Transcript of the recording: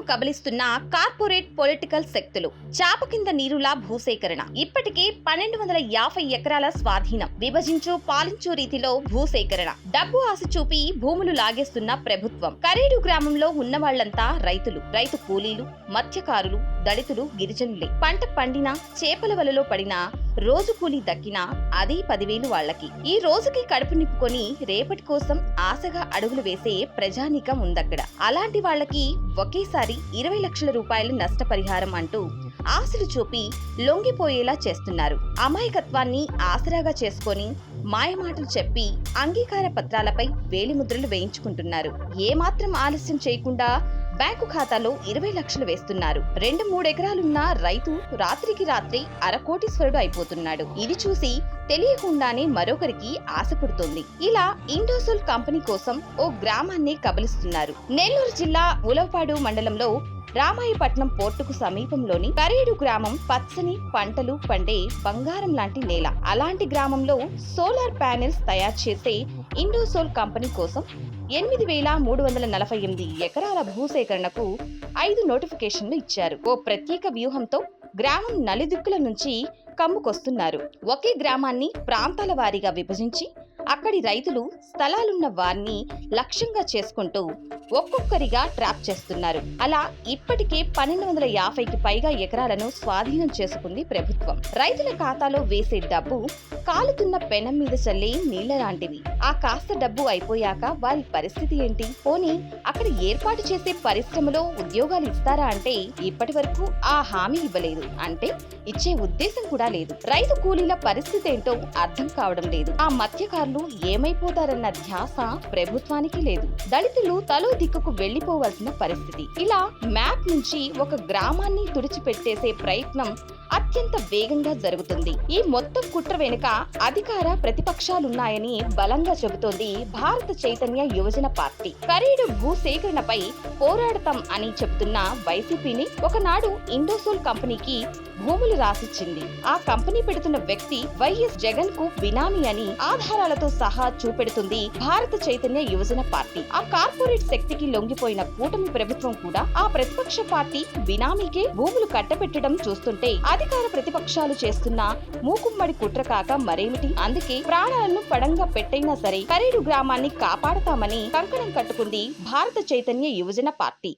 రైతులను కబలిస్తున్న corporate political శక్తులు. చాప కింద నీరులా భూసేకరణ. ఇప్పటికే పన్నెండు వందల యాభై ఎకరాల స్వాధీనం. విభజించు పాలించు రీతిలో భూసేకరణ. డబ్బు ఆశ చూపి భూములు లాగేస్తున్న ప్రభుత్వం. కరేడు గ్రామంలో ఉన్న వాళ్ళంతా రైతులు. రైతు కూలీలు మత్స్యకారులు దళితులు గిరిజనులే. పంట పండినా చేపల వలలో పడినా రోజు కూలీ దక్కినా అది పదివేలు వాళ్ళకి. ఈ రోజుకి కడుపు నింపుకొని రేపటి కోసం ఆశగా అడుగులు వేసే ప్రజానీకం ఉందక్కడ. అలాంటి వాళ్ళకి ఒకేసారి ఇరవై లక్షల రూపాయలు నష్టపరిహారం అంటూ ఆశలు చూపి లొంగిపోయేలా చేస్తున్నారు. అమాయకత్వాన్ని ఆసరాగా చేసుకొని మాయమాటలు చెప్పి అంగీకార పత్రాలపై వేలిముద్రలు వేయించుకుంటున్నారు. ఏమాత్రం ఆలస్యం చేయకుండా బ్యాంకు ఖాతాలో ఇరవై లక్షలు వేస్తున్నారు. రెండు మూడెకరాలున్న రైతు రాత్రికి రాత్రి అరకోటీశ్వరుడు అయిపోతున్నాడు. ఇది చూసి తెలియకుండానే మరొకరికి ఆశపడుతుంది. ఇలా ఇండోసోల్ కంపెనీ కోసం ఓ గ్రామాన్ని కబలిస్తున్నారు. నెల్లూరు జిల్లా ఉలవపాడు మండలంలో రామాయపట్నం పోర్టుకు సమీపంలోని కరేడు గ్రామం పచ్చని పంటలు పండే బంగారం లాంటి నేల. అలాంటి గ్రామంలో సోలార్ ప్యానెల్స్ తయారు చేసే ఇండోసోల్ కంపెనీ కోసం ఎనిమిది వేల మూడు వందల నలభై ఎనిమిది ఎకరాల భూసేకరణకు ఐదు నోటిఫికేషన్లు ఇచ్చారు. ఓ ప్రత్యేక వ్యూహంతో గ్రామం నలుదిక్కుల నుంచి కమ్ముకొస్తున్నారు. ఒకే గ్రామాన్ని ప్రాంతాల వారీగా విభజించి అక్కడి రైతులు స్థలాలున్న వారిని లక్ష్యంగా చేసుకుంటూ ఒక్కొక్కరిగా ట్రాప్ చేస్తున్నారు. అలా ఇప్పటికే పన్నెండు వందల యాభైకి పైగా ఎకరాలను స్వాధీనం చేసుకుంది ప్రభుత్వం. రైతుల ఖాతాలో వేసే డబ్బు కాలుతున్న పెనం మీద చల్లే నీళ్ళ లాంటివి ఆ కాస్త డబ్బు అయిపోయాక వారి పరిస్థితి ఏంటి? పోనీ అక్కడ ఏర్పాటు చేసే పరిశ్రమలో ఉద్యోగాలు ఇస్తారా అంటే ఇప్పటి వరకు ఆ హామీ ఇవ్వలేదు. అంటే ఇచ్చే ఉద్దేశం కూడా లేదు. రైతు కూలీల పరిస్థితి ఏంటో అర్థం కావడం లేదు. ఆ మత్స్యకారులు ఏమైపోతారన్న ధ్యాస ప్రభుత్వానికి లేదు. దళితులు తలో దిక్కుకు వెళ్ళిపోవలసిన పరిస్థితి. ఇలా మ్యాప్ నుంచి ఒక గ్రామాన్ని తుడిచిపెట్టేసే ప్రయత్నం అత్యంత వేగంగా జరుగుతుంది. ఈ మొత్తం కుట్ర వెనుక అధికార ప్రతిపక్షాలున్నాయని బలంగా చెబుతోంది భారత చైతన్య యువజన పార్టీ. ఖరీదు భూసేకరణపై పోరాడతాం అని చెబుతున్న వైసీపీని ఒకనాడు ఇండోసోల్ కంపెనీకి భూములు రాసిచ్చింది. ఆ కంపెనీ పెడుతున్న వ్యక్తి వైఎస్ జగన్కు బినామీ అని ఆధారాలతో సహా చూపెడుతుంది భారత చైతన్య యువజన పార్టీ. ఆ కార్పొరేట్ శక్తికి లొంగిపోయిన కూటమి ప్రభుత్వం కూడా ఆ ప్రతిపక్ష పార్టీ బినామీకే భూములు కట్టబెట్టడం చూస్తుంటే అధికార ప్రతిపక్షాలు చేస్తున్న మూకుమ్మడి కుట్ర కాక మరేమిటి? అందుకే ప్రాణాలను పడంగా పెట్టైనా సరే కరీడు గ్రామాన్ని కాపాడతామని కంకణం కట్టుకుంది భారత చైతన్య యువజన పార్టీ.